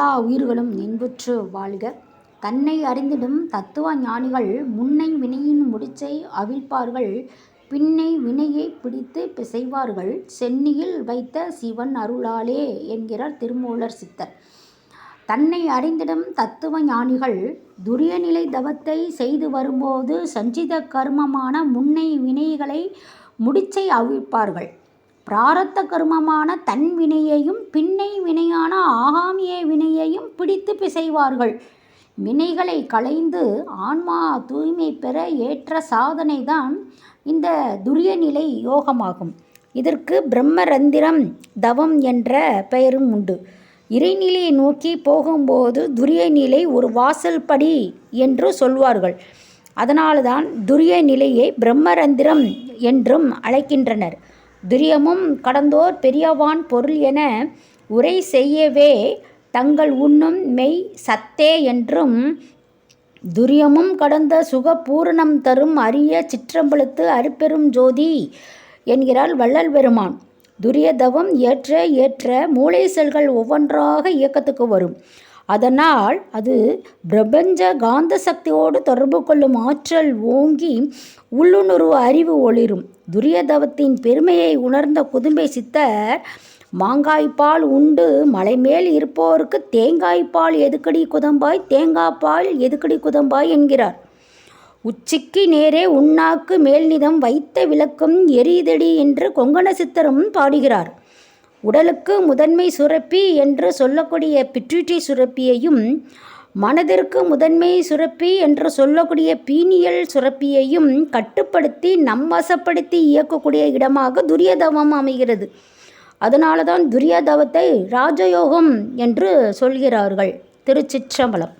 எல்லா உயிர்களும் இன்புற்று வாழ்க. தன்னை அறிந்திடும் தத்துவ ஞானிகள் முன்னை வினையின் முடிச்சை அவிழ்ப்பார்கள் பின்னை வினையை பிடித்து பிசைவார்கள் சென்னியில் வைத்த சிவன் அருளாலே என்கிறார் திருமூலர் சித்தர். தன்னை அறிந்திடும் தத்துவ ஞானிகள் துரியநிலை தவத்தை செய்து வரும்போது சஞ்சித கர்மமான முன்னை வினைகளை முடிச்சை அவிழ்ப்பார்கள். பிராரத்த கருமமான தன் வினையையும் பின்னை வினையான ஆகா வினையையும் பிடித்து பிசைவார்கள். வினைகளை களைந்து ஆன்மா தூய்மை பெற ஏற்ற சாதனைதான் இந்த துரியநிலை யோகமாகும். இதற்கு பிரம்மரந்திரம் தவம் என்ற பெயரும் உண்டு. இறைநிலையை நோக்கி போகும்போது துரியநிலை ஒரு வாசல் படி என்று சொல்வார்கள். அதனால்தான் துரிய நிலையை பிரம்மரந்திரம் என்றும் அழைக்கின்றனர். துரியமும் கடந்தோர் பெரியவான் பொருள் என உரை செய்யவே தங்கள் உண்ணும் மெய் சத்தே என்றும் துரியமும் கடந்த சுக பூரணம் தரும் அரிய சிற்றம்பலத்து அருட்பெரும் ஜோதி என்கிறாள் வள்ளல் பெருமான். துரிய தவம் ஏற்ற ஏற்ற மூளை செல்கள் ஒவ்வொன்றாக இயக்கத்துக்கு வரும். அதனால் அது பிரபஞ்ச காந்த சக்தியோடு தொடர்பு கொள்ளும் ஆற்றல் ஓங்கி உள்ளுணர்வு அறிவு ஒளிரும். துரியதவத்தின் பெருமையை உணர்ந்த குதும்பை சித்தர் மாங்காய்ப்பால் உண்டு மலைமேல் இருப்போர்க்குத் தேங்காய்ப்பால் எதுக்கடி குதம்பாய் தேங்காய்ப்பால் எதுக்கடி குதம்பாய் என்கிறார். உச்சிக்கு நேரே உண்ணாக்கு மேல்நிதம் வைத்த விளக்கும் எரிதடி என்று கொங்கண சித்தரும் பாடுகிறார். உடலுக்கு முதன்மை சுரப்பி என்று சொல்லக்கூடிய பிட்யூட்டி சுரப்பியையும் மனதிற்கு முதன்மை சுரப்பி என்று சொல்லக்கூடிய பீனியல் சுரப்பியையும் கட்டுப்படுத்தி நம்வசப்படுத்தி இயக்கக்கூடிய இடமாக துரியதவம் அமைகிறது. அதனால தான் தவத்தை ராஜயோகம் என்று சொல்கிறார்கள். திருச்சிற்றம்பலம்.